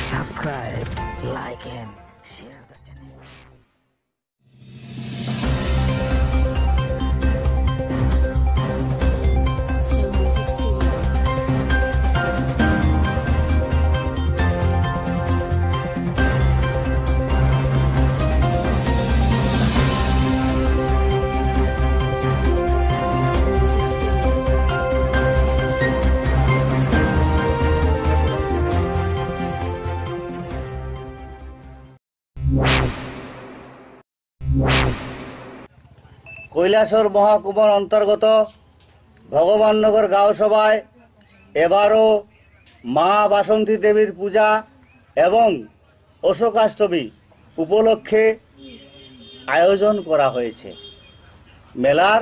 subscribe, like and share the কৈলাসর মহাকুমার অন্তর্গত ভগবাননগর গাঁও সভায় এবারও মা বাসন্তী দেবীর পূজা এবং অশোকাষ্টমী উপলক্ষে আয়োজন করা হয়েছে মেলার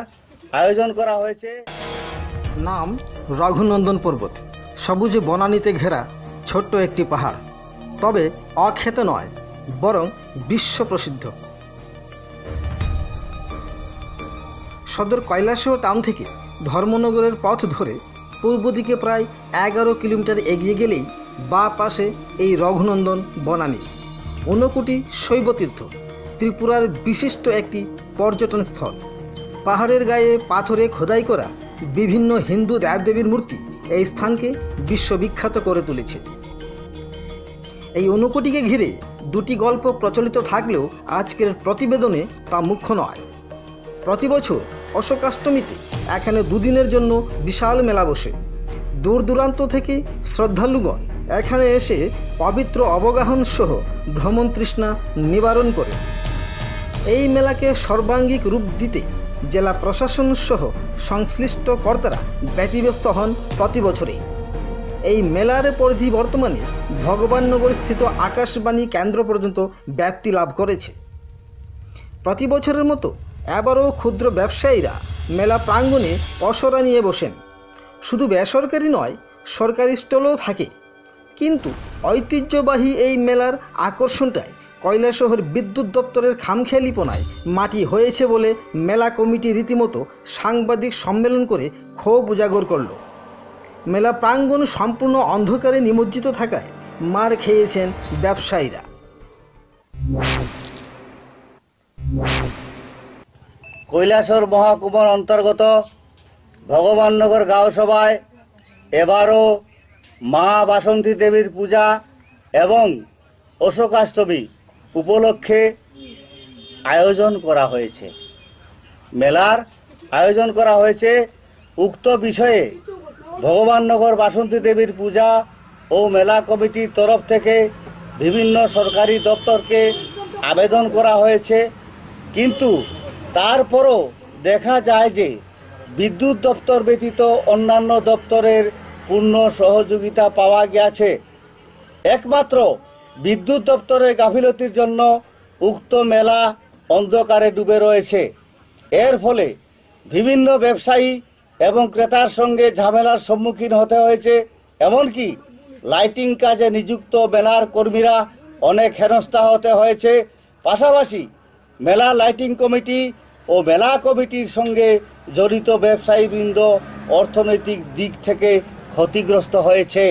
আয়োজন করা হয়েছে নাম রঘুনন্দন পর্বত সবুজে বনানীতে ঘেরা ছোট্ট একটি পাহাড় তবে অখ্যাত নয় বরং বিশ্ব প্রসিদ্ধ সদর কৈলাসহর টাউন থেকে ধর্মনগরের পথ ধরে পূর্ব দিকে প্রায় এগারো কিলোমিটার এগিয়ে গেলেই বা পাশে এই রঘুনন্দন বনানী, ঊনকোটি শৈবতীর্থ, ত্রিপুরার বিশিষ্ট একটি পর্যটন স্থল। পাহাড়ের গায়ে পাথরে খোদাই করা বিভিন্ন হিন্দু দেবদেবীর মূর্তি এই স্থানকে বিশ্ববিখ্যাত করে তুলেছে। এই অনুকূটিকে ঘিরে দুটি গল্প প্রচলিত থাকলেও আজকের প্রতিবেদনে তা মুখ্য নয়। প্রতি বছর অশোকাষ্টমীতে এখানে দুদিনের জন্য বিশাল মেলা বসে। দূর দূরান্ত থেকে শ্রদ্ধালুগণ এখানে এসে পবিত্র অবগাহন সহ ভ্রমণ তৃষ্ণা নিবারণ করে। এই মেলাকে সর্বাঙ্গিক রূপ দিতে জেলা প্রশাসন সহ সংশ্লিষ্ট কর্তারা ব্যতিব্যস্ত হন প্রতি বছরেই। এই মেলার পরিধি বর্তমানে ভগবাননগর স্থিত আকাশবাণী কেন্দ্র পর্যন্ত ব্যাপ্তি লাভ করেছে। প্রতি বছরের মতো এবারও ক্ষুদ্র ব্যবসায়ীরা মেলা প্রাঙ্গণে পসরা নিয়ে বসেন। শুধু বেসরকারি নয়, সরকারি স্টলও থাকে। কিন্তু ঐতিহ্যবাহী এই মেলার আকর্ষণটায় কৈলাসহর বিদ্যুৎ দপ্তরের খামখেয়ালিপনায় মাটি হয়েছে বলে মেলা কমিটি রীতিমতো সাংবাদিক সম্মেলন করে ক্ষোভ উজাগর করল। মেলা প্রাঙ্গণ সম্পূর্ণ অন্ধকারে নিমজ্জিত থাকায় মার খেয়েছেন ব্যবসায়ীরা। কৈলাসর মহাকুমার অন্তর্গত ভগবাননগর গাঁও সভায় এবারও মা বাসন্তী দেবীর পূজা এবং অশোকাষ্টমী উপলক্ষে আয়োজন করা হয়েছে। মেলার আয়োজন করা হয়েছে উক্ত বিষয়ে ভগবাননগর বাসন্তী দেবীর পূজা ও মেলা কমিটির তরফ থেকে বিভিন্ন সরকারি দপ্তরকে আবেদন করা হয়েছে। কিন্তু তারপরও দেখা যায় যে বিদ্যুৎ দপ্তর ব্যতীত অন্যান্য দপ্তরের পূর্ণ সহযোগিতা পাওয়া গেছে একমাত্র বিদ্যুৎ দপ্তরের গাফিলতির জন্য উক্ত মেলা অন্ধকারে ডুবে রয়েছে। এর ফলে বিভিন্ন ব্যবসায়ী এবং ক্রেতার সঙ্গে ঝামেলার সম্মুখীন হতে হয়েছে। এমনকি লাইটিং কাজে নিযুক্ত মেলার কর্মীরা অনেক হেনস্থা হতে হয়েছে। পাশাপাশি মেলা লাইটিং কমিটি ও মেলা কমিটির সঙ্গে জড়িত ব্যবসায়ীবৃন্দ অর্থনৈতিক দিক থেকে ক্ষতিগ্রস্ত হয়েছে।